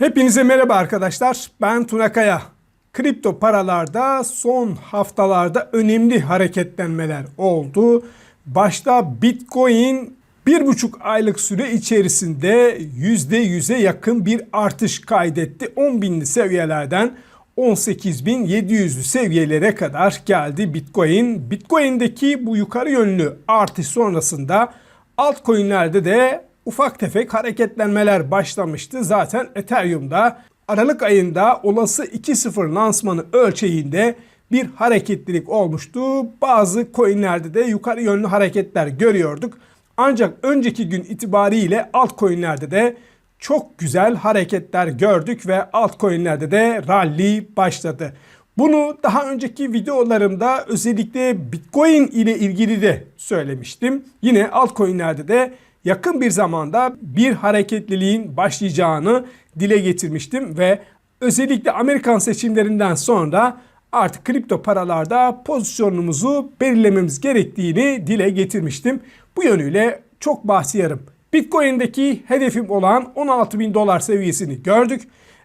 Hepinize merhaba arkadaşlar. Ben Tuna Kaya. Kripto paralarda son haftalarda önemli hareketlenmeler oldu. Başta Bitcoin bir buçuk aylık süre içerisinde %100'e yakın bir artış kaydetti. 10 binli seviyelerden 18.700'lü seviyelere kadar geldi Bitcoin. Bitcoin'deki bu yukarı yönlü artış sonrasında altcoin'lerde de ufak tefek hareketlenmeler başlamıştı. Zaten Ethereum'da Aralık ayında olası 2.0 lansmanı ölçeğinde bir hareketlilik olmuştu. Bazı coinlerde de yukarı yönlü hareketler görüyorduk. Ancak önceki gün itibariyle altcoinlerde de çok güzel hareketler gördük ve altcoinlerde de rally başladı. Bunu daha önceki videolarımda özellikle Bitcoin ile ilgili de söylemiştim. Yine altcoinlerde de yakın bir zamanda bir hareketliliğin başlayacağını dile getirmiştim ve özellikle Amerikan seçimlerinden sonra artık kripto paralarda pozisyonumuzu belirlememiz gerektiğini dile getirmiştim. Bu yönüyle çok bahsederim. Bitcoin'deki hedefim olan 16 bin dolar seviyesini gördük.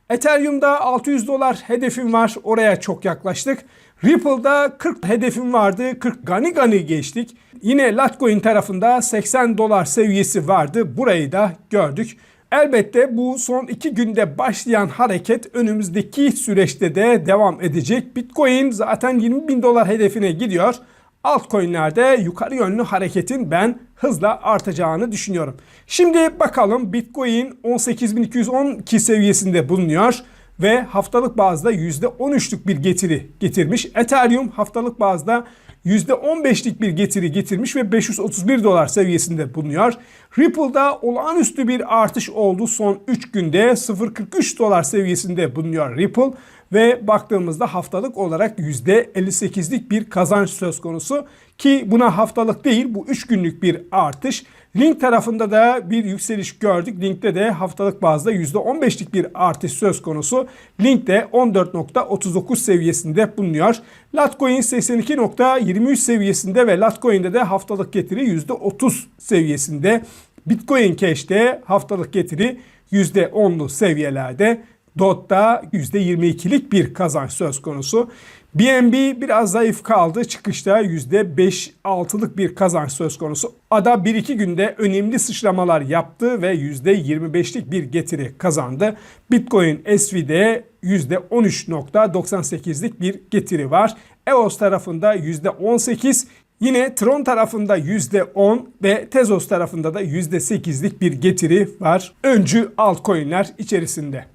Ethereum'da 600 dolar hedefim var. Oraya çok yaklaştık. Ripple'da 40 hedefim vardı. 40 gani gani geçtik. Yine Litecoin tarafında 80 dolar seviyesi vardı. Burayı da gördük. Elbette bu son iki günde başlayan hareket önümüzdeki süreçte de devam edecek. Bitcoin zaten 20 bin dolar hedefine gidiyor. Altcoin'lerde yukarı yönlü hareketin ben hızla artacağını düşünüyorum. Şimdi bakalım Bitcoin 18.212 seviyesinde bulunuyor ve haftalık bazda %13'lük bir getiri getirmiş. Ethereum haftalık bazda %15'lik bir getiri getirmiş ve 531 dolar seviyesinde bulunuyor. Ripple'da olağanüstü bir artış oldu son 3 günde 0.43 dolar seviyesinde bulunuyor Ripple ve baktığımızda haftalık olarak %58'lik bir kazanç söz konusu ki buna haftalık değil bu 3 günlük bir artış. Link tarafında da bir yükseliş gördük. Link'te de haftalık bazda %15'lik bir artış söz konusu. Link de 14.39 seviyesinde bulunuyor. Latcoin 82.23 seviyesinde ve Latcoin'de de haftalık getiri %30 seviyesinde. Bitcoin Cash'te haftalık getiri %10'lu seviyelerde. DOT'ta %22'lik bir kazanç söz konusu. BNB biraz zayıf kaldı. Çıkışta %5-6'lık bir kazanç söz konusu. ADA 1-2 günde önemli sıçramalar yaptı ve %25'lik bir getiri kazandı. Bitcoin SV'de %13.98'lik bir getiri var. EOS tarafında %18, Yine Tron tarafında %10 ve Tezos tarafında da %8'lik bir getiri var. Öncü altcoin'ler içerisinde.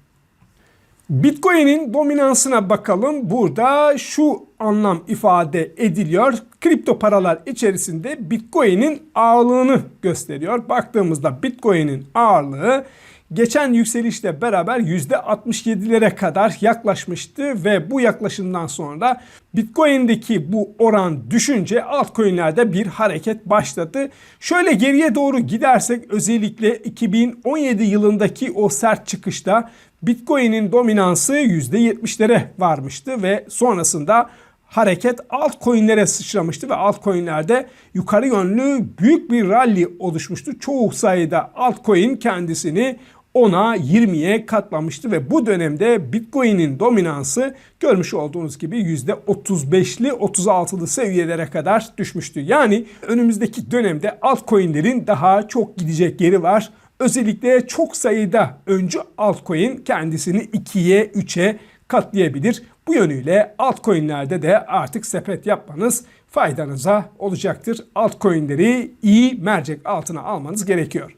Bitcoin'in dominansına bakalım. Burada şu anlam ifade ediliyor. Kripto paralar içerisinde Bitcoin'in ağırlığını gösteriyor. Baktığımızda Bitcoin'in ağırlığı geçen yükselişle beraber %67'lere kadar yaklaşmıştı ve bu yaklaşımdan sonra Bitcoin'deki bu oran düşünce altcoin'lerde bir hareket başladı. Şöyle geriye doğru gidersek özellikle 2017 yılındaki o sert çıkışta Bitcoin'in dominansı %70'lere varmıştı ve sonrasında hareket altcoin'lere sıçramıştı ve altcoin'lerde yukarı yönlü büyük bir rally oluşmuştu. Çoğu sayıda altcoin kendisini 10'a 20'ye katlamıştı ve bu dönemde Bitcoin'in dominansı görmüş olduğunuz gibi %35'li 36'lı seviyelere kadar düşmüştü. Yani önümüzdeki dönemde altcoin'lerin daha çok gidecek yeri var. Özellikle çok sayıda öncü altcoin kendisini 2'ye 3'e katlayabilir. Bu yönüyle altcoin'lerde de artık sepet yapmanız faydanıza olacaktır. Altcoin'leri iyi mercek altına almanız gerekiyor.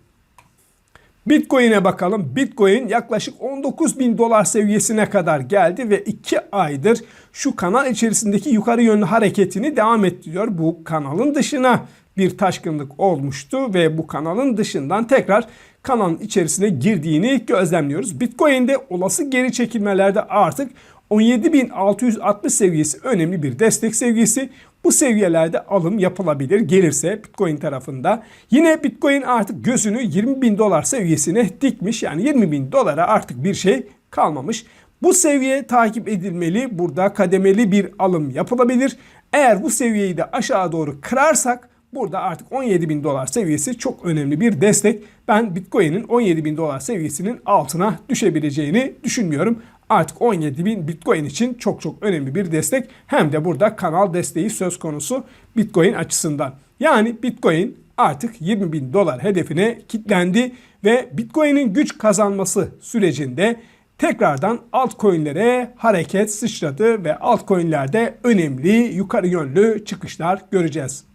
Bitcoin'e bakalım. Bitcoin yaklaşık 19 bin dolar seviyesine kadar geldi ve 2 aydır şu kanal içerisindeki yukarı yönlü hareketini devam ettiriyor. Bu kanalın dışına bir taşkınlık olmuştu ve bu kanalın dışından tekrar kanalın içerisine girdiğini gözlemliyoruz. Bitcoin'de olası geri çekilmelerde artık 17.660 seviyesi önemli bir destek seviyesi. Bu seviyelerde alım yapılabilir gelirse Bitcoin tarafında. Yine Bitcoin artık gözünü 20 bin dolar seviyesine dikmiş. Yani 20 bin dolara artık bir şey kalmamış. Bu seviye takip edilmeli. Burada kademeli bir alım yapılabilir. Eğer bu seviyeyi de aşağı doğru kırarsak burada artık 17 bin dolar seviyesi çok önemli bir destek. Ben Bitcoin'in 17 bin dolar seviyesinin altına düşebileceğini düşünmüyorum. Artık 17 bin Bitcoin için çok çok önemli bir destek. Hem de burada kanal desteği söz konusu Bitcoin açısından. Yani Bitcoin artık 20 bin dolar hedefine kilitlendi ve Bitcoin'in güç kazanması sürecinde tekrardan altcoin'lere hareket sıçradı ve altcoin'lerde önemli yukarı yönlü çıkışlar göreceğiz.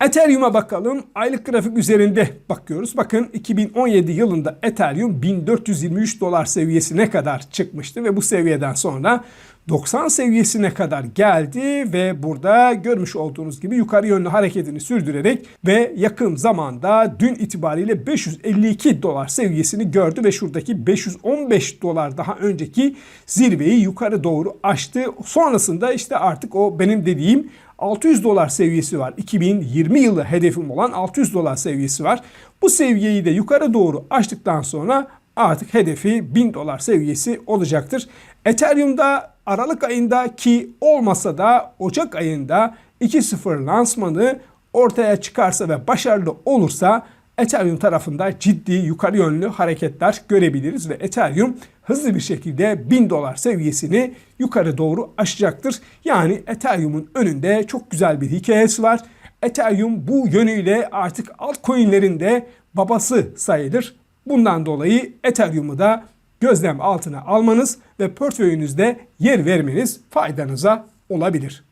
Ethereum'a bakalım. Aylık grafik üzerinde bakıyoruz. Bakın 2017 yılında Ethereum 1423 dolar seviyesine kadar çıkmıştı ve bu seviyeden sonra 90 seviyesine kadar geldi ve burada görmüş olduğunuz gibi yukarı yönlü hareketini sürdürerek ve yakın zamanda dün itibariyle 552 dolar seviyesini gördü ve şuradaki 515 dolar daha önceki zirveyi yukarı doğru aştı. Sonrasında işte artık o benim dediğim 600 dolar seviyesi var. 2020 yılı hedefim olan 600 dolar seviyesi var. Bu seviyeyi de yukarı doğru aştıktan sonra artık hedefi 1000 dolar seviyesi olacaktır. Ethereum'da Aralık ayında ki olmasa da Ocak ayında 2.0 lansmanı ortaya çıkarsa ve başarılı olursa Ethereum tarafında ciddi yukarı yönlü hareketler görebiliriz ve Ethereum hızlı bir şekilde 1000 dolar seviyesini yukarı doğru aşacaktır. Yani Ethereum'un önünde çok güzel bir hikayesi var. Ethereum bu yönüyle artık altcoin'lerin de babası sayılır. Bundan dolayı Ethereum'u da gözlem altına almanız ve portföyünüzde yer vermeniz faydanıza olabilir.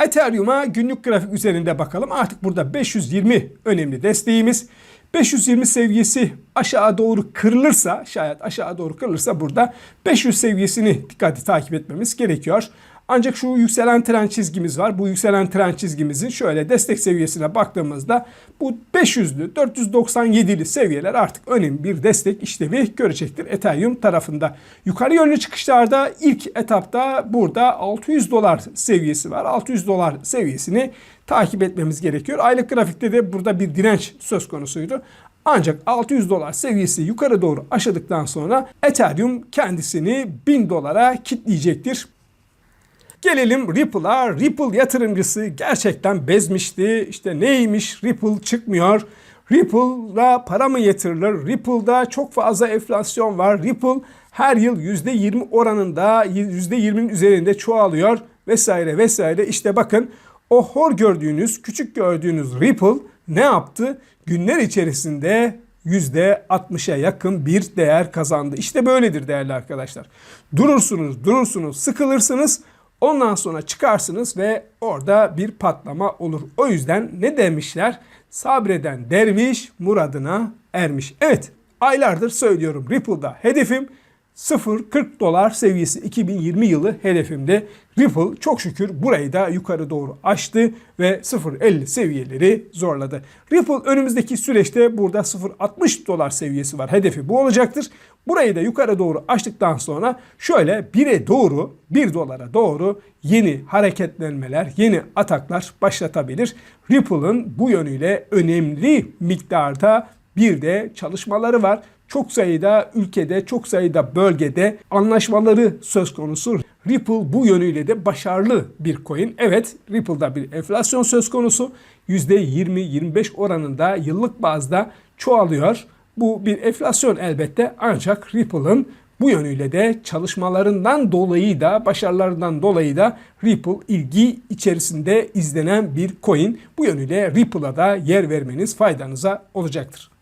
Ethereum'a günlük grafik üzerinde bakalım. Artık burada 520 önemli desteğimiz. 520 seviyesi aşağı doğru kırılırsa, şayet aşağı doğru kırılırsa burada 500 seviyesini dikkatli takip etmemiz gerekiyor. Ancak şu yükselen trend çizgimiz var. Bu yükselen trend çizgimizin şöyle destek seviyesine baktığımızda bu 500'lü 497'li seviyeler artık önemli bir destek işlevi görecektir Ethereum tarafında. Yukarı yönlü çıkışlarda ilk etapta burada 600 dolar seviyesi var. 600 dolar seviyesini takip etmemiz gerekiyor. Aylık grafikte de burada bir direnç söz konusuydu. Ancak 600 dolar seviyesi yukarı doğru aşadıktan sonra Ethereum kendisini 1000 dolara kitleyecektir. Gelelim Ripple'a. Ripple yatırımcısı gerçekten bezmişti. İşte neymiş Ripple çıkmıyor. Ripple'da para mı yatırılır? Ripple'da çok fazla enflasyon var. Ripple her yıl %20 oranında %20'nin üzerinde çoğalıyor vesaire vesaire. İşte bakın o hor gördüğünüz, küçük gördüğünüz Ripple ne yaptı? Günler içerisinde %60'a yakın bir değer kazandı. İşte böyledir değerli arkadaşlar. Durursunuz, durursunuz, sıkılırsınız. Ondan sonra çıkarsınız ve orada bir patlama olur. O yüzden ne demişler? Sabreden derviş muradına ermiş. Evet aylardır söylüyorum Ripple'da hedefim 0.40 dolar seviyesi 2020 yılı hedefimde. Ripple çok şükür burayı da yukarı doğru aştı ve 0.50 seviyeleri zorladı. Ripple önümüzdeki süreçte burada 0.60 dolar seviyesi var. Hedefi bu olacaktır. Burayı da yukarı doğru açtıktan sonra şöyle 1'e doğru 1 dolara doğru yeni hareketlenmeler, yeni ataklar başlatabilir. Ripple'ın bu yönüyle önemli miktarda bir de çalışmaları var çok sayıda ülkede, çok sayıda bölgede anlaşmaları söz konusu. Ripple bu yönüyle de başarılı bir coin. Evet Ripple'da bir enflasyon söz konusu. %20-25 oranında yıllık bazda çoğalıyor. Bu bir enflasyon elbette ancak Ripple'ın bu yönüyle de çalışmalarından dolayı da başarılarından dolayı da Ripple ilgi içerisinde izlenen bir coin. Bu yönüyle Ripple'a da yer vermeniz faydanıza olacaktır.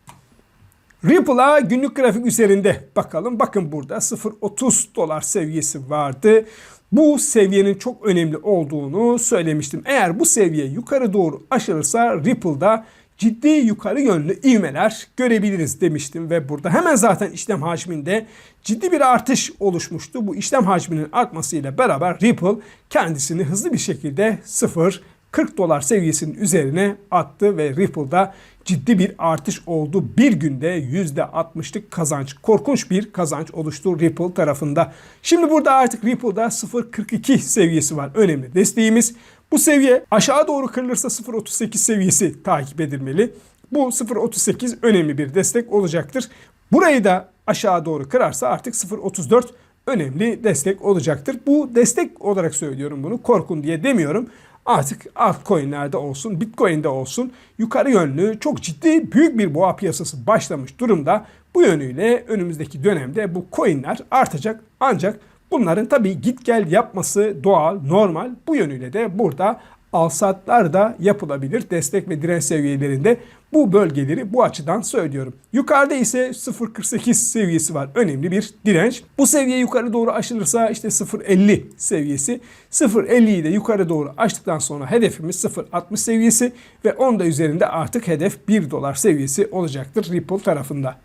Ripple'a günlük grafik üzerinde bakalım. Bakın burada 0.30 dolar seviyesi vardı. Bu seviyenin çok önemli olduğunu söylemiştim. Eğer bu seviye yukarı doğru aşılırsa Ripple'da ciddi yukarı yönlü ivmeler görebiliriz demiştim ve burada hemen zaten işlem hacminde ciddi bir artış oluşmuştu. Bu işlem hacminin artmasıyla beraber Ripple kendisini hızlı bir şekilde 0 40 dolar seviyesinin üzerine attı ve Ripple'da ciddi bir artış oldu. Bir günde %60'lık kazanç, korkunç bir kazanç oluştu Ripple tarafında. Şimdi burada artık Ripple'da 0.42 seviyesi var. Önemli desteğimiz. Bu seviye aşağı doğru kırılırsa 0.38 seviyesi takip edilmeli. Bu 0.38 önemli bir destek olacaktır. Burayı da aşağı doğru kırarsa artık 0.34 önemli destek olacaktır. Bu destek olarak söylüyorum bunu korkun diye demiyorum. Artık altcoin'lerde olsun, Bitcoin'de olsun yukarı yönlü çok ciddi büyük bir boğa piyasası başlamış durumda. Bu yönüyle önümüzdeki dönemde bu coin'ler artacak ancak bunların tabii git gel yapması doğal, normal. Bu yönüyle de burada alsatlar da yapılabilir. Destek ve direnç seviyelerinde bu bölgeleri bu açıdan söylüyorum. Yukarıda ise 0.48 seviyesi var. Önemli bir direnç. Bu seviye yukarı doğru aşılırsa işte 0.50 seviyesi. 0.50'yi de yukarı doğru açtıktan sonra hedefimiz 0.60 seviyesi ve onda üzerinde artık hedef 1 dolar seviyesi olacaktır Ripple tarafında.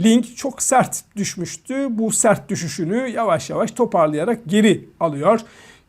Link çok sert düşmüştü. Bu sert düşüşünü yavaş yavaş toparlayarak geri alıyor.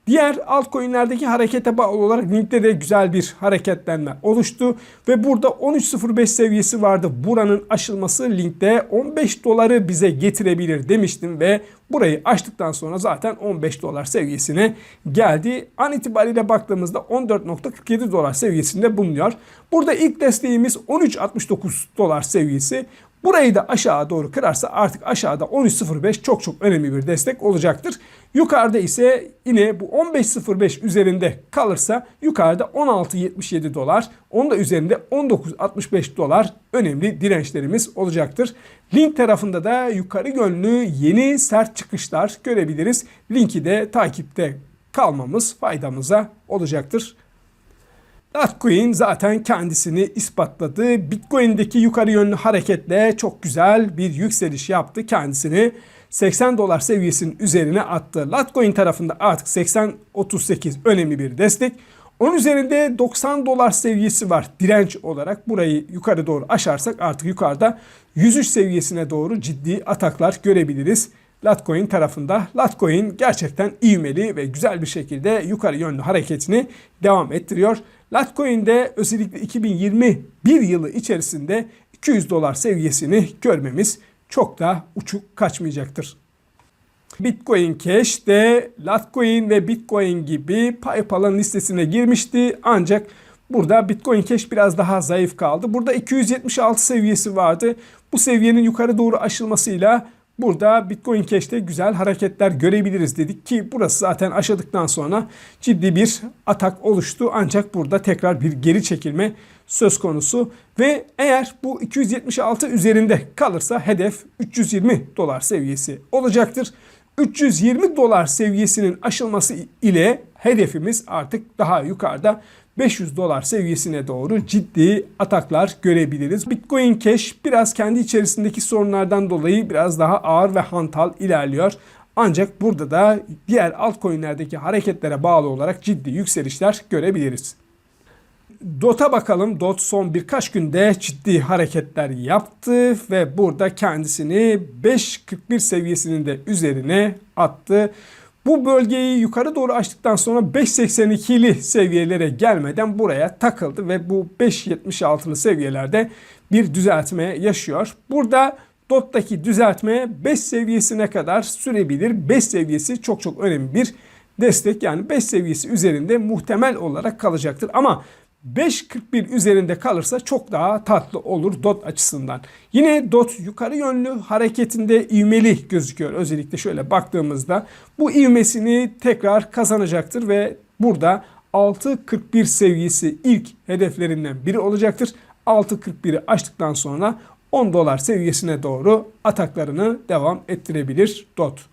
Diğer altcoin'lerdeki harekete bağlı olarak Link'te de güzel bir hareketlenme oluştu. Ve burada 13.05 seviyesi vardı. Buranın aşılması Link'te 15 doları bize getirebilir demiştim ve burayı açtıktan sonra zaten 15 dolar seviyesine geldi. An itibariyle baktığımızda 14.47 dolar seviyesinde bulunuyor. Burada ilk desteğimiz 13.69 dolar seviyesi. Burayı da aşağı doğru kırarsa artık aşağıda 13.05 çok çok önemli bir destek olacaktır. Yukarıda ise yine bu 15.05 üzerinde kalırsa yukarıda 16.77 dolar, onun da üzerinde 19.65 dolar önemli dirençlerimiz olacaktır. Link tarafında da yukarı yönlü yeni sert çıkışlar görebiliriz. Linki de takipte kalmamız faydamıza olacaktır. Litecoin zaten kendisini ispatladı. Bitcoin'deki yukarı yönlü hareketle çok güzel bir yükseliş yaptı. Kendisini 80 dolar seviyesinin üzerine attı. Litecoin tarafında artık 80-38 önemli bir destek. Onun üzerinde 90 dolar seviyesi var direnç olarak. Burayı yukarı doğru aşarsak artık yukarıda 103 seviyesine doğru ciddi ataklar görebiliriz. Litecoin tarafında. Litecoin gerçekten ivmeli ve güzel bir şekilde yukarı yönlü hareketini devam ettiriyor. Litecoin'de özellikle 2021 yılı içerisinde 200 dolar seviyesini görmemiz çok da uçuk kaçmayacaktır. Bitcoin Cash de Litecoin ve Bitcoin gibi PayPal'ın listesine girmişti ancak burada Bitcoin Cash biraz daha zayıf kaldı. Burada 276 seviyesi vardı. Bu seviyenin yukarı doğru aşılmasıyla Burada Bitcoin Cash'te güzel hareketler görebiliriz dedik ki burası zaten aşadıktan sonra ciddi bir atak oluştu. Ancak burada tekrar bir geri çekilme söz konusu ve eğer bu 276 üzerinde kalırsa hedef 320 dolar seviyesi olacaktır. 320 dolar seviyesinin aşılması ile hedefimiz artık daha yukarıda 500 dolar seviyesine doğru ciddi ataklar görebiliriz. Bitcoin Cash biraz kendi içerisindeki sorunlardan dolayı biraz daha ağır ve hantal ilerliyor. Ancak burada da diğer altcoin'lerdeki hareketlere bağlı olarak ciddi yükselişler görebiliriz. DOT'a bakalım. DOT son birkaç günde ciddi hareketler yaptı ve burada kendisini 5.41 seviyesinin de üzerine attı. Bu bölgeyi yukarı doğru açtıktan sonra 5.82'li seviyelere gelmeden buraya takıldı ve bu 5.76'lı seviyelerde bir düzeltme yaşıyor. Burada DOT'taki düzeltme 5 seviyesine kadar sürebilir. 5 seviyesi çok çok önemli bir destek. Yani 5 seviyesi üzerinde muhtemel olarak kalacaktır. Ama 5.41 üzerinde kalırsa çok daha tatlı olur DOT açısından. Yine DOT yukarı yönlü hareketinde ivmeli gözüküyor. Özellikle şöyle baktığımızda bu ivmesini tekrar kazanacaktır ve burada 6.41 seviyesi ilk hedeflerinden biri olacaktır. 6.41'i açtıktan sonra 10 dolar seviyesine doğru ataklarını devam ettirebilir DOT.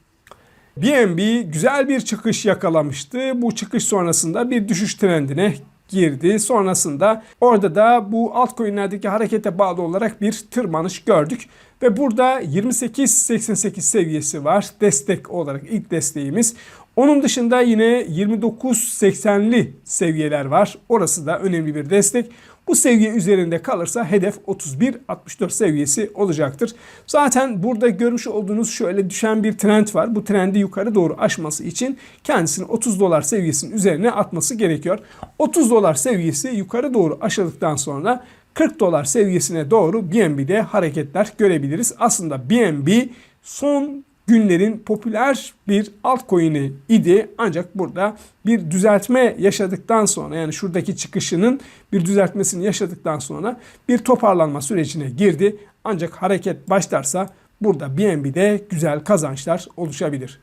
BNB güzel bir çıkış yakalamıştı. Bu çıkış sonrasında bir düşüş trendine girdi. Sonrasında orada da bu altcoin'lerdeki harekete bağlı olarak bir tırmanış gördük. Ve burada 28.88 seviyesi var destek olarak ilk desteğimiz. Onun dışında yine 29.80'li seviyeler var. Orası da önemli bir destek. Bu seviye üzerinde kalırsa hedef 31.64 seviyesi olacaktır. Zaten burada görmüş olduğunuz şöyle düşen bir trend var. Bu trendi yukarı doğru aşması için kendisini 30 dolar seviyesinin üzerine atması gerekiyor. 30 dolar seviyesi yukarı doğru aşıldıktan sonra 40 dolar seviyesine doğru BNB'de hareketler görebiliriz. Aslında BNB son günlerin popüler bir altcoin'i idi. Ancak burada bir düzeltme yaşadıktan sonra yani şuradaki çıkışının bir düzeltmesini yaşadıktan sonra bir toparlanma sürecine girdi. Ancak hareket başlarsa burada BNB'de güzel kazançlar oluşabilir.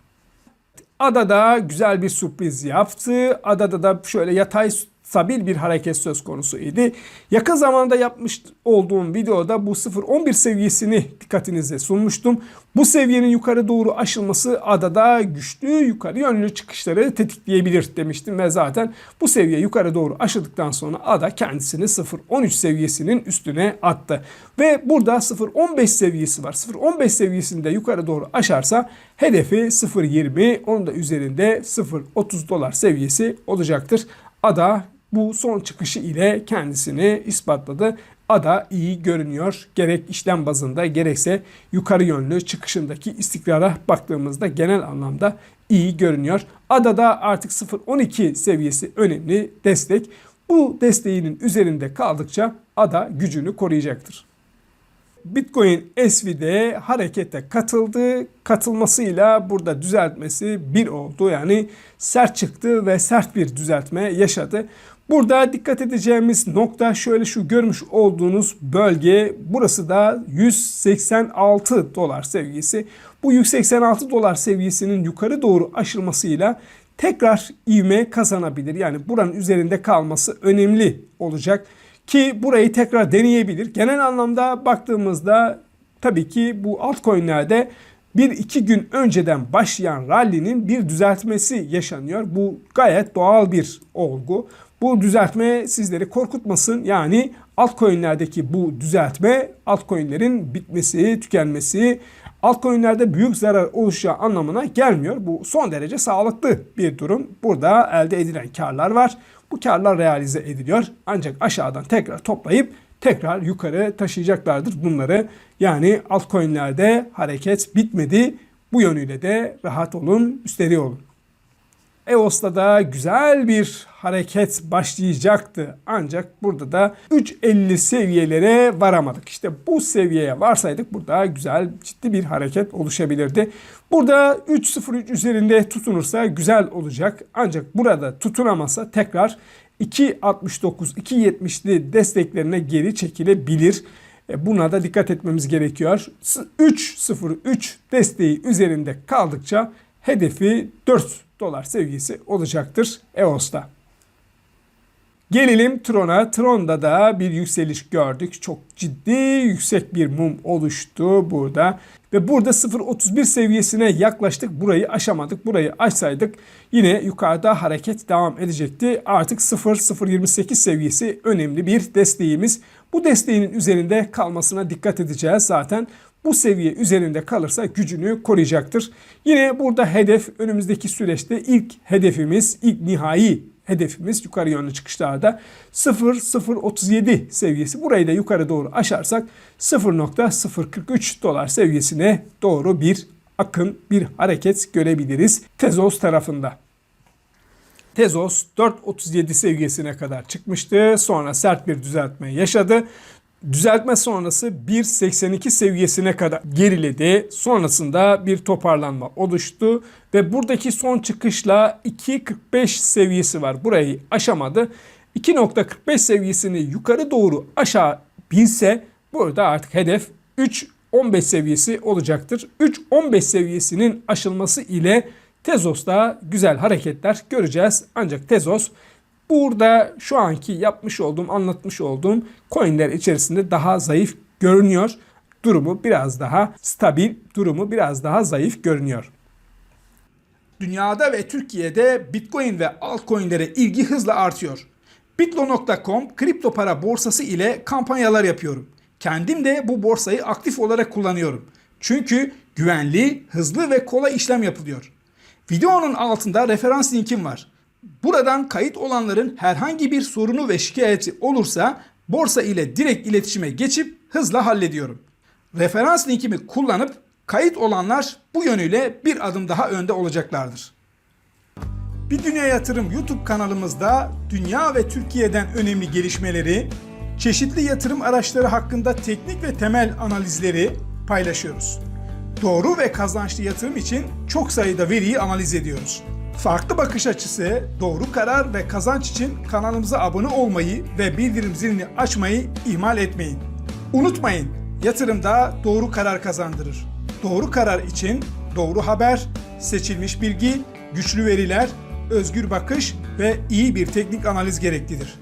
Ada da güzel bir sürpriz yaptı. Adada da şöyle yatay stabil bir hareket söz konusu idi. Yakın zamanda yapmış olduğum videoda bu 0.11 seviyesini dikkatinize sunmuştum. Bu seviyenin yukarı doğru aşılması adada güçlü yukarı yönlü çıkışları tetikleyebilir demiştim ve zaten bu seviye yukarı doğru aşıldıktan sonra ada kendisini 0.13 seviyesinin üstüne attı. Ve burada 0.15 seviyesi var. 0.15 seviyesinde yukarı doğru aşarsa hedefi 0.20 onun da üzerinde 0.30 dolar seviyesi olacaktır. Ada bu son çıkışı ile kendisini ispatladı. Ada iyi görünüyor. Gerek işlem bazında gerekse yukarı yönlü çıkışındaki istikrara baktığımızda genel anlamda iyi görünüyor. Adada artık 0.12 seviyesi önemli destek. Bu desteğinin üzerinde kaldıkça ada gücünü koruyacaktır. Bitcoin SV'de harekete katıldı. Katılmasıyla burada düzeltmesi bir oldu. Yani sert çıktı ve sert bir düzeltme yaşadı. Burada dikkat edeceğimiz nokta şöyle şu görmüş olduğunuz bölge. Burası da 186 dolar seviyesi. Bu 186 dolar seviyesinin yukarı doğru aşılmasıyla tekrar ivme kazanabilir. Yani buranın üzerinde kalması önemli olacak ki burayı tekrar deneyebilir. Genel anlamda baktığımızda tabii ki bu altcoin'lerde bir iki gün önceden başlayan rally'nin bir düzeltmesi yaşanıyor. Bu gayet doğal bir olgu. Bu düzeltme sizleri korkutmasın. Yani altcoin'lerdeki bu düzeltme altcoin'lerin bitmesi, tükenmesi, altcoin'lerde büyük zarar oluşacağı anlamına gelmiyor. Bu son derece sağlıklı bir durum. Burada elde edilen karlar var. Bu karlar realize ediliyor. Ancak aşağıdan tekrar toplayıp tekrar yukarı taşıyacaklardır bunları. Yani altcoin'lerde hareket bitmedi. Bu yönüyle de rahat olun, üstleri olun. EOS'ta da güzel bir hareket başlayacaktı. Ancak burada da 3.50 seviyelere varamadık. İşte bu seviyeye varsaydık burada güzel ciddi bir hareket oluşabilirdi. Burada 3.03 üzerinde tutunursa güzel olacak. Ancak burada tutunamasa tekrar 2.69 2.70'li desteklerine geri çekilebilir. E, buna da dikkat etmemiz gerekiyor. 3.03 desteği üzerinde kaldıkça hedefi 4 dolar seviyesi olacaktır EOS'ta. Gelelim Tron'a. Tron'da da bir yükseliş gördük. Çok ciddi yüksek bir mum oluştu burada. Ve burada 0.31 seviyesine yaklaştık. Burayı aşamadık. Burayı aşsaydık yine yukarıda hareket devam edecekti. Artık 0.028 seviyesi önemli bir desteğimiz. Bu desteğinin üzerinde kalmasına dikkat edeceğiz zaten bu seviye üzerinde kalırsa gücünü koruyacaktır. Yine burada hedef önümüzdeki süreçte ilk hedefimiz, ilk nihai hedefimiz yukarı yönlü çıkışlarda 0.037 seviyesi. Burayı da yukarı doğru aşarsak 0.043 dolar seviyesine doğru bir akın, bir hareket görebiliriz Tezos tarafında. Tezos 4.37 seviyesine kadar çıkmıştı. Sonra sert bir düzeltme yaşadı. Düzeltme sonrası 1.82 seviyesine kadar geriledi. Sonrasında bir toparlanma oluştu ve buradaki son çıkışla 2.45 seviyesi var. Burayı aşamadı. 2.45 seviyesini yukarı doğru aşabilse burada artık hedef 3.15 seviyesi olacaktır. 3.15 seviyesinin aşılması ile Tezos'ta güzel hareketler göreceğiz. Ancak Tezos Burada şu anki yapmış olduğum, anlatmış olduğum coinler içerisinde daha zayıf görünüyor. Durumu biraz daha stabil, durumu biraz daha zayıf görünüyor. Dünyada ve Türkiye'de Bitcoin ve altcoin'lere ilgi hızla artıyor. Bitlo.com kripto para borsası ile kampanyalar yapıyorum. Kendim de bu borsayı aktif olarak kullanıyorum. Çünkü güvenli, hızlı ve kolay işlem yapılıyor. Videonun altında referans linkim var. Buradan kayıt olanların herhangi bir sorunu ve şikayeti olursa borsa ile direkt iletişime geçip hızla hallediyorum. Referans linkimi kullanıp kayıt olanlar bu yönüyle bir adım daha önde olacaklardır. Bir Dünya Yatırım YouTube kanalımızda dünya ve Türkiye'den önemli gelişmeleri, çeşitli yatırım araçları hakkında teknik ve temel analizleri paylaşıyoruz. Doğru ve kazançlı yatırım için çok sayıda veriyi analiz ediyoruz. Farklı bakış açısı, doğru karar ve kazanç için kanalımıza abone olmayı ve bildirim zilini açmayı ihmal etmeyin. Unutmayın, yatırımda doğru karar kazandırır. Doğru karar için doğru haber, seçilmiş bilgi güçlü veriler, özgür bakış ve iyi bir teknik analiz gereklidir.